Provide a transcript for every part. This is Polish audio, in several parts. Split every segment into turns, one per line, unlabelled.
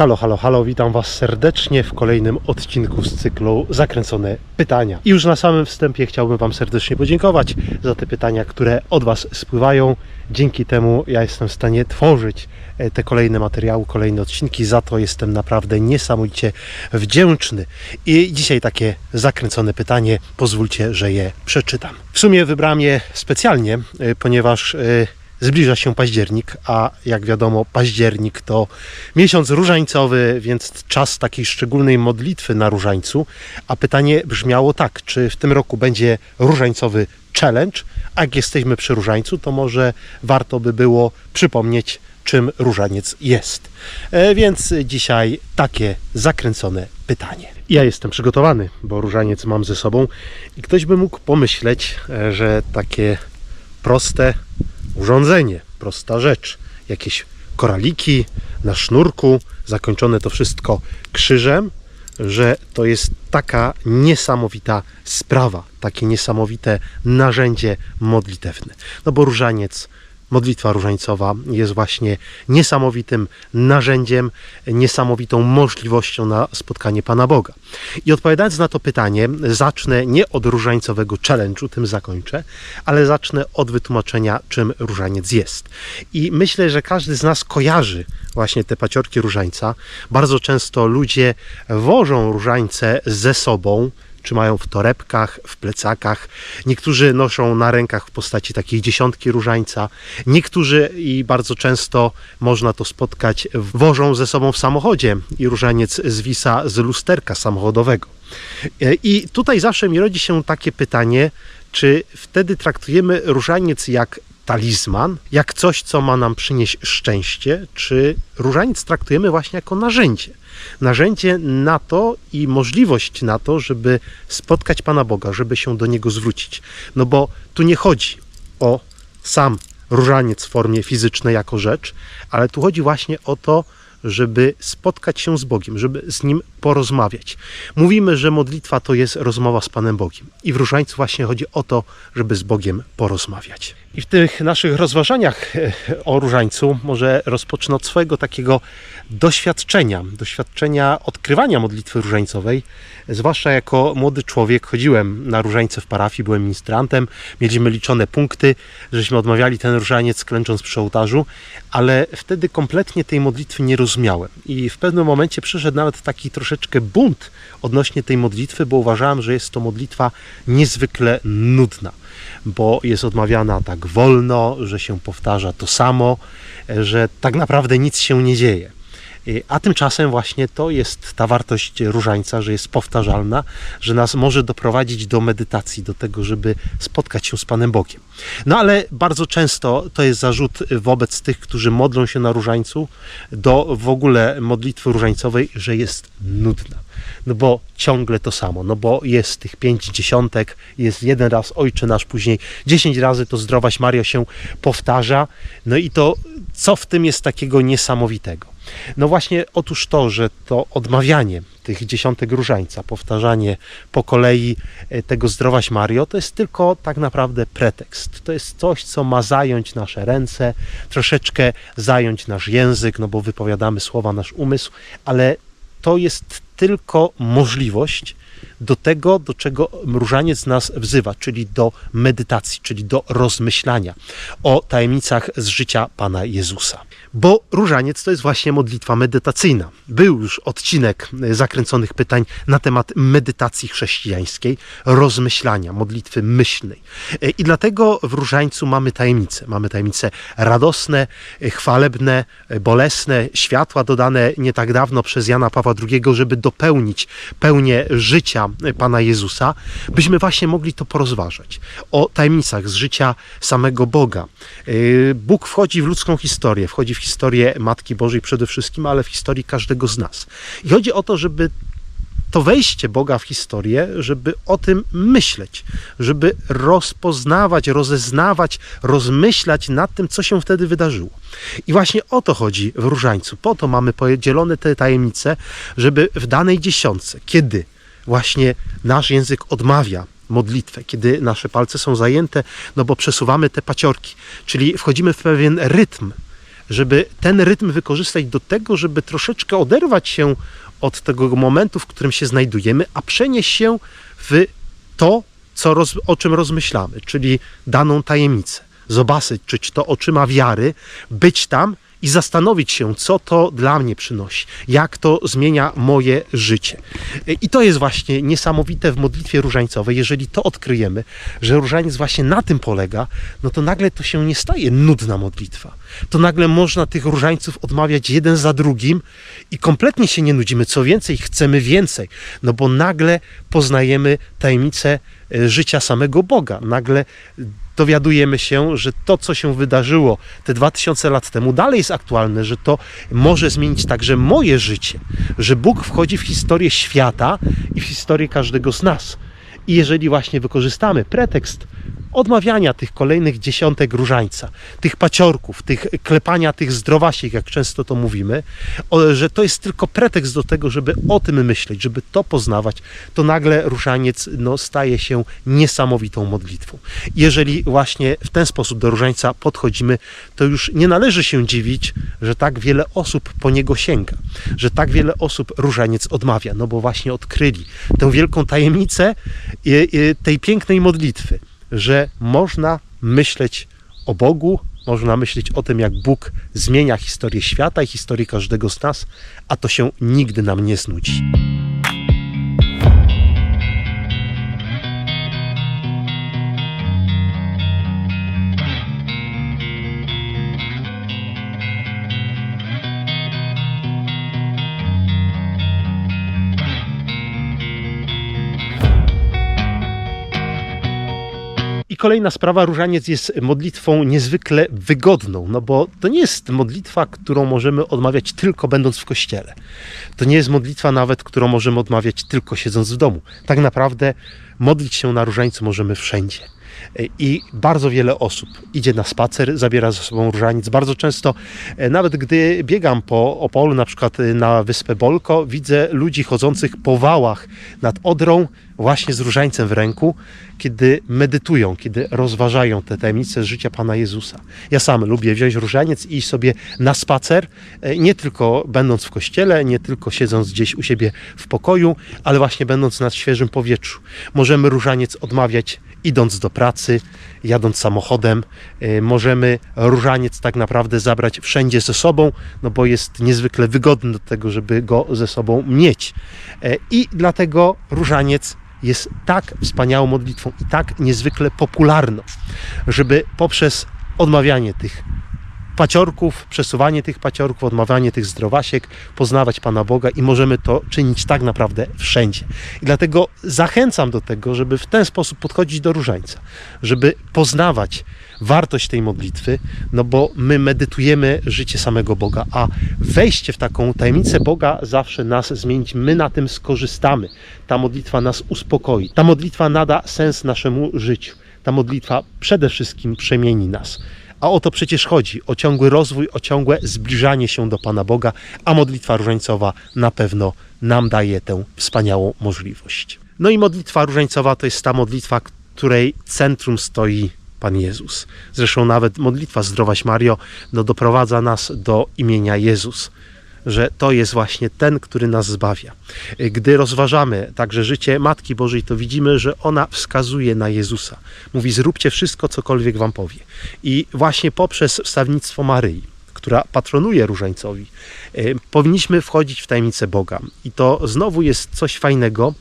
Halo, halo, halo, witam Was serdecznie w kolejnym odcinku z cyklu Zakręcone Pytania. I już na samym wstępie chciałbym Wam serdecznie podziękować za te pytania, które od Was spływają. Dzięki temu ja jestem w stanie tworzyć e, te kolejne materiały, kolejne odcinki. Za to jestem naprawdę niesamowicie wdzięczny. I dzisiaj takie zakręcone pytanie, pozwólcie, że je przeczytam. W sumie wybrałem je specjalnie, e, ponieważ e, Zbliża się październik, a jak wiadomo, październik to miesiąc różańcowy, więc czas takiej szczególnej modlitwy na różańcu. A pytanie brzmiało tak: czy w tym roku będzie różańcowy challenge? A jak jesteśmy przy różańcu, to może warto by było przypomnieć, czym różaniec jest. E, więc dzisiaj takie zakręcone pytanie. Ja jestem przygotowany, bo różaniec mam ze sobą i ktoś by mógł pomyśleć, e, że takie proste urządzenie, prosta rzecz. Jakieś koraliki na sznurku, zakończone to wszystko krzyżem, że to jest taka niesamowita sprawa, takie niesamowite narzędzie modlitewne. No bo różaniec, modlitwa różańcowa jest właśnie niesamowitym narzędziem, niesamowitą możliwością na spotkanie Pana Boga. I odpowiadając na to pytanie, zacznę nie od różańcowego challenge'u, tym zakończę, ale zacznę od wytłumaczenia, czym różaniec jest. I myślę, że każdy z nas kojarzy właśnie te paciorki różańca. Bardzo często ludzie wożą różańce ze sobą, trzymają w torebkach, w plecakach. Niektórzy noszą na rękach w postaci takiej dziesiątki różańca. Niektórzy i bardzo często można to spotkać, wożą ze sobą w samochodzie i różaniec zwisa z lusterka samochodowego. E, I tutaj zawsze mi rodzi się takie pytanie, czy wtedy traktujemy różaniec jak talizman, jak coś, co ma nam przynieść szczęście, czy różaniec traktujemy właśnie jako narzędzie. Narzędzie na to i możliwość na to, żeby spotkać Pana Boga, żeby się do Niego zwrócić. No bo tu nie chodzi o sam różaniec w formie fizycznej jako rzecz, ale tu chodzi właśnie o to, żeby spotkać się z Bogiem, żeby z Nim porozmawiać. Mówimy, że modlitwa to jest rozmowa z Panem Bogiem. I w różańcu właśnie chodzi o to, żeby z Bogiem porozmawiać. I w tych naszych rozważaniach e, o różańcu może rozpocznę od swojego takiego doświadczenia, doświadczenia odkrywania modlitwy różańcowej. Zwłaszcza jako młody człowiek chodziłem na różańce w parafii, byłem ministrantem, mieliśmy liczone punkty, żeśmy odmawiali ten różaniec klęcząc przy ołtarzu, ale wtedy kompletnie tej modlitwy nie rozumiałem. I w pewnym momencie przyszedł nawet taki troszeczkę bunt odnośnie tej modlitwy, bo uważałem, że jest to modlitwa niezwykle nudna bo jest odmawiana tak wolno, że się powtarza to samo, że tak naprawdę nic się nie dzieje. A tymczasem właśnie to jest ta wartość różańca, że jest powtarzalna, że nas może doprowadzić do medytacji, do tego, żeby spotkać się z Panem Bogiem. No ale bardzo często to jest zarzut wobec tych, którzy modlą się na różańcu, do w ogóle modlitwy różańcowej, że jest nudna. No bo ciągle to samo, no bo jest tych pięć dziesiątek, jest jeden raz Ojcze Nasz, później dziesięć razy to Zdrowaś Mario się powtarza. No i to co w tym jest takiego niesamowitego? No właśnie otóż to, że to odmawianie tych dziesiątek różańca, powtarzanie po kolei tego Zdrowaś Mario, to jest tylko tak naprawdę pretekst. To jest coś, co ma zająć nasze ręce, troszeczkę zająć nasz język, no bo wypowiadamy słowa, nasz umysł, ale to jest tylko możliwość do tego, do czego różaniec nas wzywa, czyli do medytacji, czyli do rozmyślania o tajemnicach z życia Pana Jezusa. Bo różaniec to jest właśnie modlitwa medytacyjna. Był już odcinek zakręconych pytań na temat medytacji chrześcijańskiej, rozmyślania, modlitwy myślnej. I dlatego w różańcu mamy tajemnice. Mamy tajemnice radosne, chwalebne, bolesne, światła dodane nie tak dawno przez Jana Pawła II, żeby dopełnić pełnię życia Pana Jezusa, byśmy właśnie mogli to porozważać. O tajemnicach z życia samego Boga. Bóg wchodzi w ludzką historię, wchodzi w historię Matki Bożej przede wszystkim, ale w historii każdego z nas. I chodzi o to, żeby to wejście Boga w historię, żeby o tym myśleć, żeby rozpoznawać, rozeznawać, rozmyślać nad tym, co się wtedy wydarzyło. I właśnie o to chodzi w różańcu. Po to mamy podzielone te tajemnice, żeby w danej dziesiątce, kiedy właśnie nasz język odmawia modlitwę, kiedy nasze palce są zajęte, no bo przesuwamy te paciorki, czyli wchodzimy w pewien rytm żeby ten rytm wykorzystać do tego, żeby troszeczkę oderwać się od tego momentu, w którym się znajdujemy, a przenieść się w to, co roz, o czym rozmyślamy, czyli daną tajemnicę. Zobaczyć to oczyma wiary, być tam i zastanowić się, co to dla mnie przynosi, jak to zmienia moje życie. I to jest właśnie niesamowite w modlitwie różańcowej. Jeżeli to odkryjemy, że różaniec właśnie na tym polega, no to nagle to się nie staje nudna modlitwa. To nagle można tych różańców odmawiać jeden za drugim i kompletnie się nie nudzimy. Co więcej, chcemy więcej, no bo nagle poznajemy tajemnicę e, życia samego Boga. Nagle dowiadujemy się, że to, co się wydarzyło te 2000 lat temu, dalej jest aktualne, że to może zmienić także moje życie, że Bóg wchodzi w historię świata i w historię każdego z nas. I jeżeli właśnie wykorzystamy pretekst odmawiania tych kolejnych dziesiątek różańca, tych paciorków, tych klepania tych zdrowasiek, jak często to mówimy, że to jest tylko pretekst do tego, żeby o tym myśleć, żeby to poznawać, to nagle różaniec no, staje się niesamowitą modlitwą. Jeżeli właśnie w ten sposób do różańca podchodzimy, to już nie należy się dziwić, że tak wiele osób po niego sięga, że tak wiele osób różaniec odmawia, no bo właśnie odkryli tę wielką tajemnicę tej pięknej modlitwy że można myśleć o Bogu, można myśleć o tym, jak Bóg zmienia historię świata i historię każdego z nas, a to się nigdy nam nie znudzi. Kolejna sprawa, różaniec jest modlitwą niezwykle wygodną, no bo to nie jest modlitwa, którą możemy odmawiać tylko będąc w kościele. To nie jest modlitwa nawet, którą możemy odmawiać tylko siedząc w domu. Tak naprawdę modlić się na różańcu możemy wszędzie. I bardzo wiele osób idzie na spacer, zabiera ze sobą różaniec. Bardzo często, nawet gdy biegam po Opolu, na przykład na wyspę Bolko, widzę ludzi chodzących po wałach nad Odrą, właśnie z różańcem w ręku, kiedy medytują, kiedy rozważają te tajemnice życia Pana Jezusa. Ja sam lubię wziąć różaniec i iść sobie na spacer, e, nie tylko będąc w kościele, nie tylko siedząc gdzieś u siebie w pokoju, ale właśnie będąc na świeżym powietrzu. Możemy różaniec odmawiać idąc do pracy, jadąc samochodem, y, możemy różaniec tak naprawdę zabrać wszędzie ze sobą, no bo jest niezwykle wygodny do tego, żeby go ze sobą mieć. E, I dlatego różaniec jest tak wspaniałą modlitwą i tak niezwykle popularną, żeby poprzez odmawianie tych paciorków, przesuwanie tych paciorków, odmawianie tych zdrowasiek, poznawać Pana Boga i możemy to czynić tak naprawdę wszędzie. I dlatego zachęcam do tego, żeby w ten sposób podchodzić do różańca, żeby poznawać wartość tej modlitwy, no bo my medytujemy życie samego Boga, a wejście w taką tajemnicę Boga zawsze nas zmienić. My na tym skorzystamy. Ta modlitwa nas uspokoi. Ta modlitwa nada sens naszemu życiu. Ta modlitwa przede wszystkim przemieni nas. A o to przecież chodzi, o ciągły rozwój, o ciągłe zbliżanie się do Pana Boga, a modlitwa różańcowa na pewno nam daje tę wspaniałą możliwość. No i modlitwa różańcowa to jest ta modlitwa, której centrum stoi Pan Jezus. Zresztą nawet modlitwa Zdrowaś Mario no, doprowadza nas do imienia Jezus że to jest właśnie ten, który nas zbawia. Gdy rozważamy także życie Matki Bożej, to widzimy, że ona wskazuje na Jezusa. Mówi: Zróbcie wszystko, cokolwiek wam powie. I właśnie poprzez wstawnictwo Maryi, która patronuje różańcowi, y, powinniśmy wchodzić w tajemnicę Boga. I to znowu jest coś fajnego,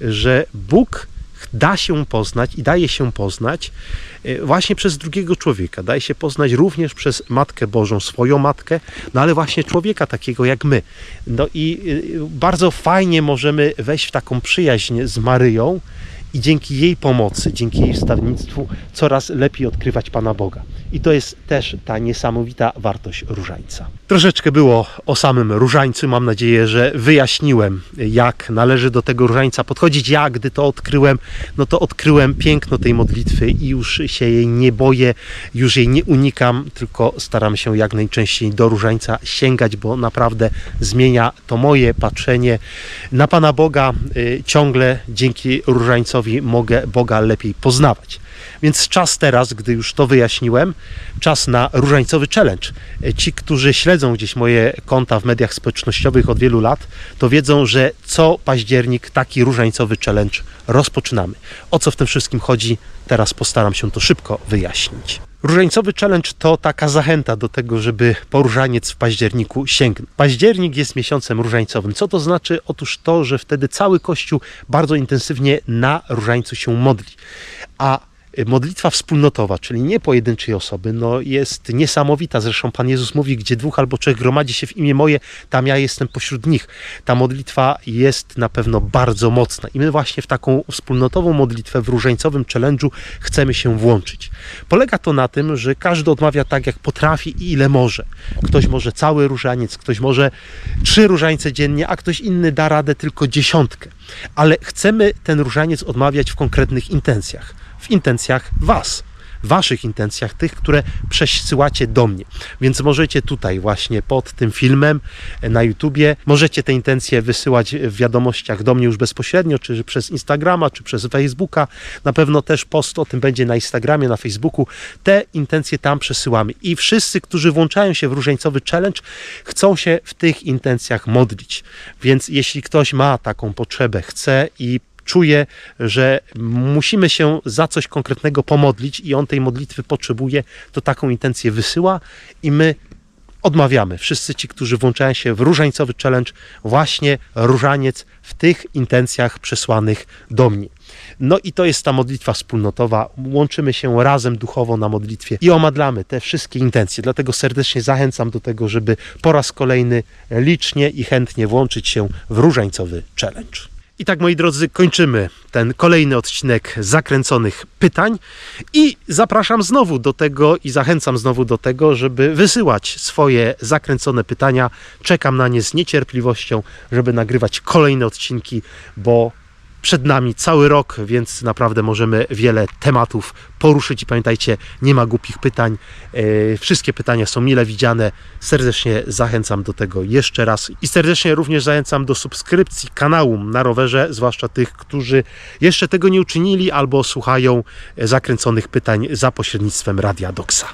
że Bóg da się poznać i daje się poznać e, właśnie przez drugiego człowieka. Daje się poznać również przez Matkę Bożą, swoją matkę, no ale właśnie człowieka takiego jak my. No i e, bardzo fajnie możemy wejść w taką przyjaźń z Maryją i dzięki jej pomocy, dzięki jej wstawnictwu coraz lepiej odkrywać Pana Boga. I to jest też ta niesamowita wartość różańca. Troszeczkę było o samym różańcu. Mam nadzieję, że wyjaśniłem, jak należy do tego różańca podchodzić. Ja, gdy to odkryłem, no to odkryłem piękno tej modlitwy i już się jej nie boję, już jej nie unikam, tylko staram się jak najczęściej do różańca sięgać, bo naprawdę zmienia to moje patrzenie na Pana Boga. Y, ciągle dzięki różańcowi mogę Boga lepiej poznawać. Więc czas teraz, gdy już to wyjaśniłem, czas na różańcowy challenge. E, Ci, którzy śledzą gdzieś moje konta w mediach społecznościowych od wielu lat, to wiedzą, że co październik taki różańcowy challenge rozpoczynamy. O co w tym wszystkim chodzi? Teraz postaram się to szybko wyjaśnić. Różańcowy challenge to taka zachęta do tego, żeby po różaniec w październiku sięgnąć. Październik jest miesiącem różańcowym. Co to znaczy? Otóż to, że wtedy cały Kościół bardzo intensywnie na różańcu się modli. A modlitwa wspólnotowa, czyli nie pojedynczej osoby, no jest niesamowita. Zresztą Pan Jezus mówi, gdzie dwóch albo trzech gromadzi się w imię moje, tam ja jestem pośród nich. Ta modlitwa jest na pewno bardzo mocna i my właśnie w taką wspólnotową modlitwę w różańcowym challenge'u chcemy się włączyć. Polega to na tym, że każdy odmawia tak, jak potrafi i ile może. Ktoś może cały różaniec, ktoś może trzy różańce dziennie, a ktoś inny da radę tylko dziesiątkę. Ale chcemy ten różaniec odmawiać w konkretnych intencjach w intencjach Was, Waszych intencjach, tych, które przesyłacie do mnie. Więc możecie tutaj właśnie pod tym filmem e, na YouTubie, możecie te intencje wysyłać w wiadomościach do mnie już bezpośrednio, czy przez Instagrama, czy przez Facebooka. Na pewno też post o tym będzie na Instagramie, na Facebooku. Te intencje tam przesyłamy. I wszyscy, którzy włączają się w różańcowy challenge, chcą się w tych intencjach modlić. Więc jeśli ktoś ma taką potrzebę, chce i czuje, że musimy się za coś konkretnego pomodlić i on tej modlitwy potrzebuje, to taką intencję wysyła i my odmawiamy. Wszyscy ci, którzy włączają się w różańcowy challenge, właśnie różaniec w tych intencjach przesłanych do mnie. No i to jest ta modlitwa wspólnotowa. Łączymy się razem duchowo na modlitwie i omadlamy te wszystkie intencje. Dlatego serdecznie zachęcam do tego, żeby po raz kolejny licznie i chętnie włączyć się w różańcowy challenge. I tak, moi drodzy, kończymy ten kolejny odcinek zakręconych pytań i zapraszam znowu do tego i zachęcam znowu do tego, żeby wysyłać swoje zakręcone pytania. Czekam na nie z niecierpliwością, żeby nagrywać kolejne odcinki, bo przed nami cały rok, więc naprawdę możemy wiele tematów poruszyć i pamiętajcie, nie ma głupich pytań. E, Wszystkie pytania są mile widziane. Serdecznie zachęcam do tego jeszcze raz i serdecznie również zachęcam do subskrypcji kanału na rowerze, zwłaszcza tych, którzy jeszcze tego nie uczynili albo słuchają zakręconych pytań za pośrednictwem Radia Doxa.